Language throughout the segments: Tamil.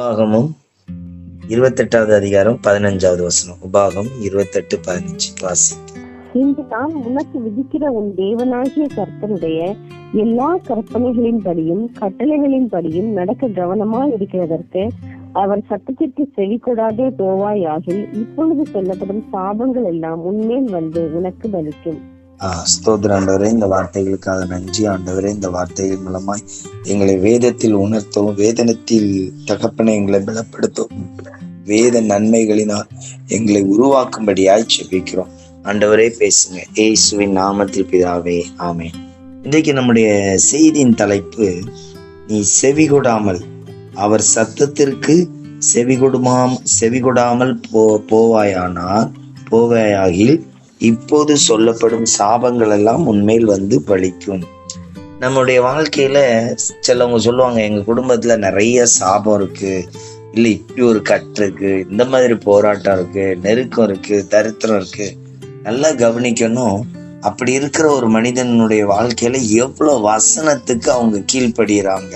உபாகமும் இருபத்தெட்டாவது அதிகாரம் பதினஞ்சாவது வசனம். உபாகம் இருபத்தெட்டு பதினஞ்சு. வாசி. இன்று நான் உனக்கு விதிக்கிற உன் தேவனாகிய கர்த்தனுடைய எல்லா கற்பனைகளின்படியும் கட்டளைகளின்படியும் நடக்க கவனமா இருக்கிறதற்கு அவர் சட்டத்திற்கு செவி கொடாதே போவாயாகில் இப்பொழுது சொல்லப்படும் சாபங்கள் எல்லாம் உன்மேல் வந்து உனக்கு பலிக்கும். ஸ்தோத்திர ஆண்டவரே இந்த வார்த்தைகளுக்காக நன்றி. ஆண்டவரே இந்த வார்த்தைகள் மூலமாய் எங்களை வேதத்தில் உணர்த்தவும் வேதனத்தில் தகப்பனை எங்களை பலப்படுத்தவும் வேத நன்மைகளினால் எங்களை உருவாக்கும்படியாய் செபிக்கிறோம் ஆண்டவரே பேசுங்க. ஏசுவின் நாமத்தில் பிதாவே ஆமே இன்றைக்கு நம்முடைய செய்தியின் தலைப்பு நீ செவிகொடாமல் அவர் சத்தத்திற்கு செவிகொடுமாம் செவிகொடாமல் போ போவாயானால் போவாயாகில் இப்போது சொல்லப்படும் சாபங்கள் எல்லாம் உண்மையில் வந்து பலிக்கும் நம்மளுடைய வாழ்க்கையில சிலவங்க சொல்லுவாங்க எங்க குடும்பத்துல நிறைய சாபம் இருக்கு. இல்ல இப்படி ஒரு கட்டு இருக்கு இந்த மாதிரி போராட்டம் இருக்கு நெருக்கம் இருக்கு தரித்திரம் இருக்கு. நல்லா கவனிக்கணும். அப்படி இருக்கிற ஒரு மனிதனுடைய வாழ்க்கையில எவ்வளவு வசனத்துக்கு அவங்க கீழ்ப்படுகிறாங்க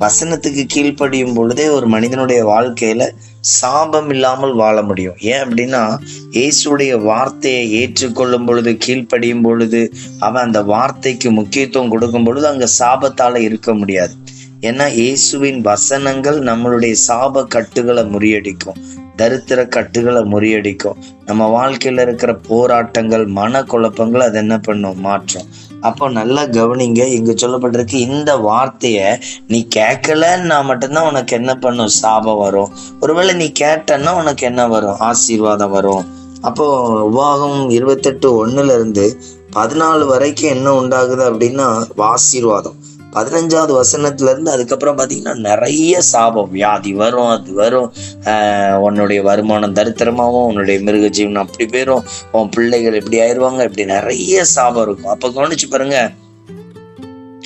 வசனத்துக்கு கீழ்ப்படியும் பொழுதே ஒரு மனிதனுடைய வாழ்க்கையில சாபம் இல்லாமல் வாழ முடியும். ஏன் அப்படின்னா இயேசுடைய வார்த்தையை ஏற்றுக்கொள்ளும் பொழுது கீழ்ப்படியும் பொழுது அவன் அந்த வார்த்தைக்கு முக்கியத்துவம் கொடுக்கும் பொழுது அங்க சாபத்தால இருக்க முடியாது. ஏன்னா இயேசுவின் வசனங்கள் நம்மளுடைய சாப கட்டுகளை முறியடிக்கும். தரித்திர கட்டுகளை முறியடிக்கும். நம்ம வாழ்க்கையில இருக்கிற போராட்டங்கள் மன குழப்பங்கள் அது என்ன பண்ணும்? மாற்றம். அப்போ நல்லா கவனிங்க. இங்க சொல்லப்பட்டிருக்கு இந்த வார்த்தைய நீ கேட்கலன்னா மட்டும்தான் உனக்கு என்ன பண்ணும்? சாபம் வரும். ஒருவேளை நீ கேட்டன்னா உனக்கு என்ன வரும்? ஆசீர்வாதம் வரும். அப்போ உபாகம் இருபத்தெட்டு ஒன்னுல இருந்து பதினாலு வரைக்கும் என்ன உண்டாகுது அப்படின்னா ஆசீர்வாதம். பதினஞ்சாவது வசனத்துல இருந்து அதுக்கப்புறம் பாத்தீங்கன்னா நிறைய சாபம் வியாதி வரும் அது வரும். ஆஹ் உன்னுடைய வருமானம் தரித்திரமாவும் உன்னுடைய மிருக ஜீவனம் அப்படி போயிரும். உன் பிள்ளைகள் இப்படி ஆயிடுவாங்க இப்படி நிறைய சாபம் இருக்கும். அப்ப கவனிச்சு பாருங்க.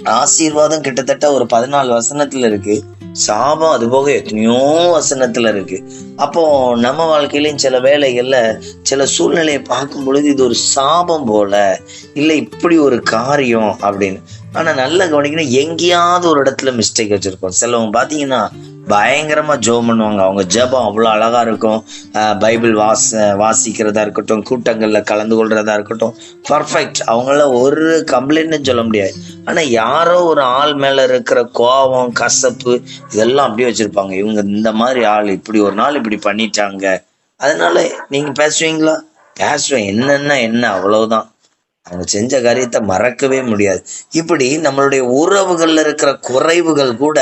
ஆசீர்வாதம் கிட்டத்தட்ட ஒரு பதினாலு வசனத்துல இருக்கு. சாபம் அது போக எத்தனையோ வசனத்துல இருக்கு. அப்போ நம்ம வாழ்க்கையிலும் சில வேலைகள்ல சில சூழ்நிலையை பார்க்கும் பொழுது இது ஒரு சாபம் போல. இல்ல இப்படி ஒரு காரியம் அப்படின்னு. ஆனால் நல்லா கவனிக்கணும் எங்கேயாவது ஒரு இடத்துல மிஸ்டேக் வச்சுருக்கோம் சிலவங்க பார்த்தீங்கன்னா பயங்கரமாக ஜோம் பண்ணுவாங்க. அவங்க ஜெபம் அவ்வளோ அழகாக இருக்கும். பைபிள் வாச வாசிக்கிறதா இருக்கட்டும் கூட்டங்களில் கலந்து கொள்கிறதா இருக்கட்டும் பர்ஃபெக்ட் அவங்கள ஒரு கம்ப்ளைண்ட்னு சொல்ல முடியாது. ஆனால் யாரோ ஒரு ஆள் மேலே இருக்கிற கோபம் கசப்பு இதெல்லாம் அப்படியே வச்சுருப்பாங்க. இவங்க இந்த மாதிரி ஆள் இப்படி ஒரு நாள் இப்படி பண்ணிட்டாங்க. அதனால நீங்கள் பேசுவீங்களா? பேசுவேன். என்னென்ன என்ன? அவ்வளவுதான். அவங்க செஞ்ச காரியத்தை மறக்கவே முடியாது. இப்படி நம்மளுடைய உறவுகளில் இருக்கிற குறைவுகள் கூட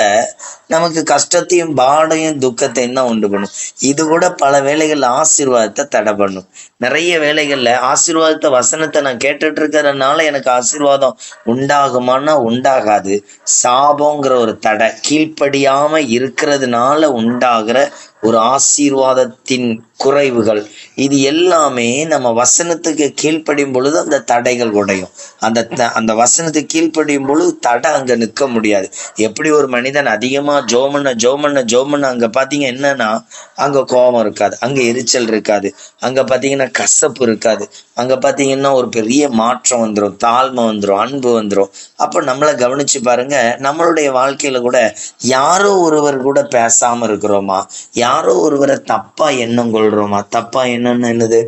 நமக்கு கஷ்டத்தையும் பாடையும் துக்கத்தையும் தான் உண்டு பண்ணும்? இது கூட பல வேலைகளில் ஆசீர்வாதத்தை தடை பண்ணும். நிறைய வேலைகளில் ஆசீர்வாதத்தை வசனத்தை நான் கேட்டுட்டு இருக்கிறதுனால எனக்கு ஆசீர்வாதம் உண்டாகுமானா உண்டாகாது. சாபங்கிற ஒரு தடை கீழ்ப்படியாமல் இருக்கிறதுனால உண்டாகிற ஒரு ஆசீர்வாதத்தின் குறைவுகள். இது எல்லாமே நம்ம வசனத்துக்கு கீழ்ப்படியும் பொழுது அந்த தடைகள் உடையும். அந்த த- அந்த வசனத்துக்கு கீழ்ப்படியும் பொழுது தடை அங்க நிற்க முடியாது. எப்படி ஒரு மனிதன் அதிகமா ஜோமண்ண ஜோமண்ண ஜோமண்ண அங்க பாத்தீங்க என்னன்னா அங்க கோபம் இருக்காது அங்க எரிச்சல் இருக்காது அங்க பாத்தீங்கன்னா கசப்பு இருக்காது அங்க பாத்தீங்கன்னா ஒரு பெரிய மாற்றம் வந்துடும் தாழ்மை வந்துடும் அன்பு வந்துடும் அப்ப நம்மளை கவனிச்சு பாருங்க நம்மளுடைய வாழ்க்கையில கூட யாரோ ஒருவர் கூட பேசாம இருக்கிறோமா? யாரோ ஒருவரை தப்பா எண்ணம் சொல்றோமா? தப்பா என்னன்னு என்னது?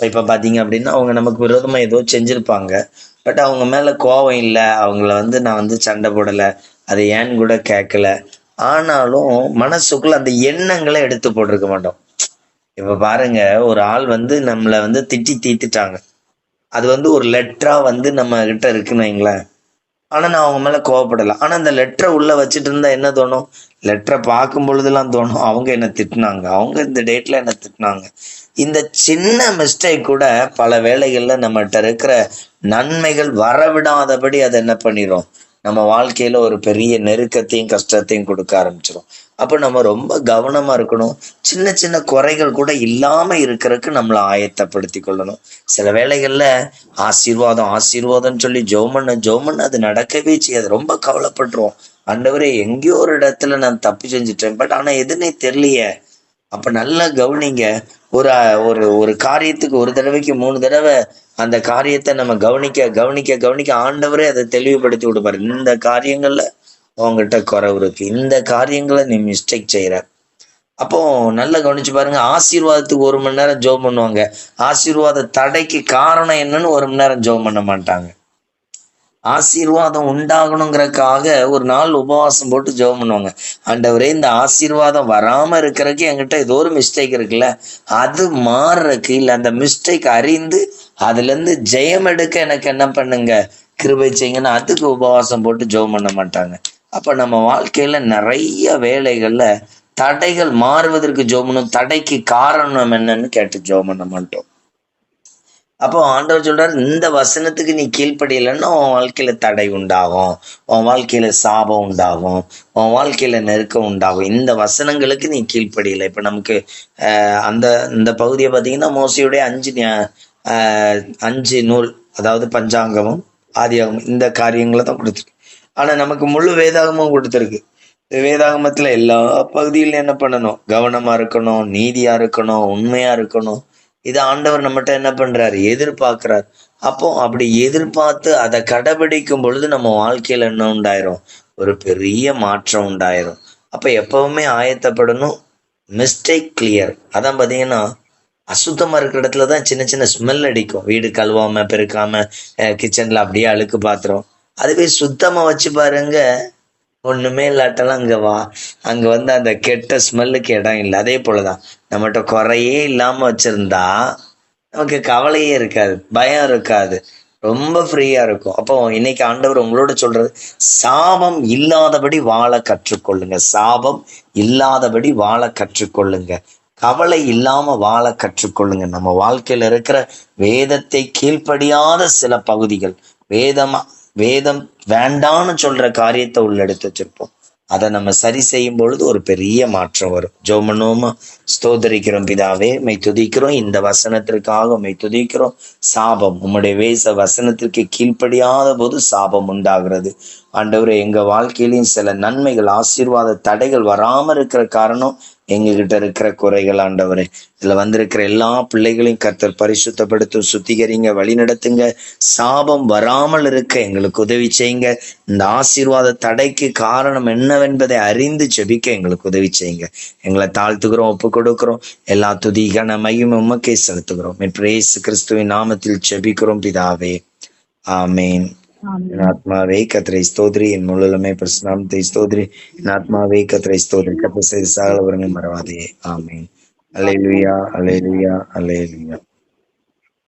இப்ப பாத்தீங்க அப்படின்னா அவங்க நமக்கு விரோதமா ஏதோ செஞ்சிருப்பாங்க. பட் அவங்க மேல கோவம் இல்லை. அவங்கள வந்து நான் வந்து சண்டை போடல. அதை ஏன்னு கூட கேட்கல ஆனாலும் மனசுக்குள்ள அந்த எண்ணங்களை எடுத்து போட்டிருக்க மாட்டோம். இப்ப பாருங்க ஒரு ஆள் வந்து நம்மளை வந்து திட்டி தீத்துட்டாங்க அது வந்து ஒரு லெட்டரா வந்து நம்ம கிட்ட இருக்குன்னு வைங்களேன். ஆனா நான் அவங்க மேல கோவப்படல. ஆனா அந்த லெட்டரை உள்ள வச்சுட்டு இருந்தா என்ன தோணும்? லெட்டரை பார்க்கும் பொழுதுலாம் தோணும் அவங்க என்ன திட்டினாங்க? அவங்க இந்த டேட்ல என்ன திட்டினாங்க? இந்த சின்ன மிஸ்டேக் கூட பல வேளைகள்ல நம்மகிட்ட இருக்கிற நன்மைகள் வரவிடாதபடி அதை என்ன பண்ணிரும்? நம்ம வாழ்க்கையில ஒரு பெரிய நெருக்கத்தையும் கஷ்டத்தையும் கொடுக்க ஆரம்பிச்சிடும் அப்போ நம்ம ரொம்ப கவனமா இருக்கணும். சின்ன சின்ன குறைகள் கூட இல்லாம இருக்கிறதுக்கு நம்மளை ஆயத்தப்படுத்தி கொள்ளணும். சில வேளைகள்ல ஆசீர்வாதம் ஆசீர்வாதம்னு சொல்லி ஜோமண்ண ஜோமண்ண அது நடக்கவே செய்யாது. ரொம்ப கவலைப்படுறோம். ஆண்டவரே எங்கேயோ ஒரு இடத்துல நான் தப்பு செஞ்சுட்டேன். பட் ஆனா எதுனே தெரியலையே. அப்ப நல்லா கவனிங்க. ஒரு ஒரு ஒரு காரியத்துக்கு ஒரு தடவைக்கு மூணு தடவை அந்த காரியத்தை நம்ம கவனிக்க கவனிக்க கவனிக்க ஆண்டவரே அதை தெளிவுபடுத்தி விடுவார் இந்த காரியங்கள்ல உங்ககிட்ட குறவு இருக்கு. இந்த காரியங்களை நீ மிஸ்டேக் செய்யற அப்போ நல்லா கவனிச்சு பாருங்க. ஆசீர்வாதத்துக்கு ஒரு மணி நேரம் ஜோம் பண்ணுவாங்க. ஆசீர்வாத தடைக்கு காரணம் என்னன்னு ஒரு மணி நேரம் ஜோம் பண்ண மாட்டாங்க. ஆசீர்வாதம் உண்டாகணுங்கிறக்காக ஒரு நாள் உபவாசம் போட்டு ஜெபம் பண்ணுவாங்க. ஆண்டவரே இந்த ஆசீர்வாதம் வராமல் இருக்கிறதுக்கு என்கிட்ட ஏதோ ஒரு மிஸ்டேக் இருக்குல்ல? அது மாறுறக்கு இல்லை. அந்த மிஸ்டேக் அறிந்து அதுலேருந்து ஜெயம் எடுக்க எனக்கு என்ன பண்ணுங்க? கிருபை செய்யுங்கன்னு அதுக்கு உபவாசம் போட்டு ஜெபம் பண்ண மாட்டாங்க. அப்போ நம்ம வாழ்க்கையில் நிறைய வேலைகளில் தடைகள் மாறுவதற்கு ஜோம் பண்ணும். தடைக்கு காரணம் என்னன்னு கேட்டு ஜெபம் பண்ண மாட்டோம். அப்போ ஆண்டவர் சொல்றாரு இந்த வசனத்துக்கு நீ கீழ்ப்படியலைன்னா உன் வாழ்க்கையில தடை உண்டாகும் உன் வாழ்க்கையில சாபம் உண்டாகும் உன் வாழ்க்கையில நெருக்கம் உண்டாகும். இந்த வசனங்களுக்கு நீ கீழ்ப்படியலை. இப்ப நமக்கு ஆஹ், அந்த இந்த பகுதியை பார்த்தீங்கன்னா மோசியுடைய அஞ்சு ஆஹ், அஞ்சு நூல் அதாவது பஞ்சாங்கமும் ஆதியாகமும் இந்த காரியங்களை தான் கொடுத்துருக்கு. ஆனா நமக்கு முழு வேதாகமும் கொடுத்துருக்கு. வேதாகமத்துல எல்லா பகுதியிலும் என்ன பண்ணணும்? கவனமா இருக்கணும் நீதியா இருக்கணும் உண்மையா இருக்கணும். இதை ஆண்டவர் நம்மகிட்ட என்ன பண்றாரு? எதிர்பார்க்கிறார். அப்போ அப்படி எதிர்பார்த்து அதை கடைபிடிக்கும் பொழுது நம்ம வாழ்க்கையில என்ன உண்டாயிரும்? ஒரு பெரிய மாற்றம் உண்டாயிரும். அப்ப எப்பவுமே ஆயத்தப்படணும். மிஸ்டேக் கிளியர் அதான் பாத்தீங்கன்னா அசுத்தமாக இருக்கிற இடத்துல தான் சின்ன சின்ன ஸ்மெல் அடிக்கும். வீடு கழுவாமல் பெருக்காமல் கிச்சனில் அப்படியே அழுக்கு பாத்திரம். அதுவே சுத்தமாக வச்சு பாருங்க ஒண்ணுமே இல்லாட்டாலும் அங்க வா. அங்க வந்து அந்த கெட்ட ஸ்மெல்லுக்கு இடம் இல்லை. அதே போலதான். நம்மகிட்ட குறையே இல்லாம வச்சிருந்தா நமக்கு கவலையே இருக்காது. பயம் இருக்காது. ரொம்ப ஃப்ரீயாக இருக்கும். அப்போ இன்னைக்கு ஆண்டவர் உங்களோட சொல்றது சாபம் இல்லாதபடி வாழ கற்றுக்கொள்ளுங்க. சாபம் இல்லாதபடி வாழ கற்றுக்கொள்ளுங்க. கவலை இல்லாம வாழ கற்றுக்கொள்ளுங்க. நம்ம வாழ்க்கையில இருக்கிற வேதத்தை கீழ்ப்படியாத சில பகுதிகள் வேதமா வேதம் வேண்டான்னு சொல்ற காரியத்தை உள்ளெடுத்து வச்சிருப்போம். அதை நம்ம சரி செய்யும் பொழுது ஒரு பெரிய மாற்றம் வரும். ஜோமனோமா ஸ்தோதரிக்கிறோம் பிதாவே மெய் துதிக்கிறோம். இந்த வசனத்திற்காக மெய் துதிக்கிறோம். சாபம். உம்முடைய வேச வசனத்திற்கு கீழ்ப்படியாத போது சாபம் உண்டாகிறது. ஆண்டவரே எங்க வாழ்க்கையிலையும் சில நன்மைகள் ஆசீர்வாத தடைகள் வராம இருக்கிற காரணம் எங்ககிட்ட இருக்கிற குறைகள் ஆண்டவரே. இதுல வந்திருக்கிற எல்லா பிள்ளைகளையும் கர்த்தர் பரிசுத்தப்படுத்தும் சுத்திகரிங்க வழி நடத்துங்க சாபம் வராமல் இருக்க எங்களுக்கு உதவி செய்யுங்க. இந்த ஆசீர்வாத தடைக்கு காரணம் என்னவென்பதை அறிந்து ஜெபிக்க எங்களுக்கு உதவி செய்யுங்க. எங்களை தாழ்த்துக்கிறோம் ஒப்பு கொடுக்கிறோம். எல்லா துதிகன மையும் உமக்கே செலுத்துகிறோம். என்று இயேசு கிறிஸ்துவின் நாமத்தில் ஜெபிக்கிறோம் பிதாவே. ஆமேன். என் ஆத்மாவே கத்திரை ஸ்தோத்ரி என் முழுமே பிரசனாமத்தை ஸ்தோத்ரி. என் ஆத்மாவே கத்திரை ஸ்தோத்ரி. கத்த செய்து சகல வரங்கள் மறவாதே. ஆமேன். Alleluia alleluia alleluia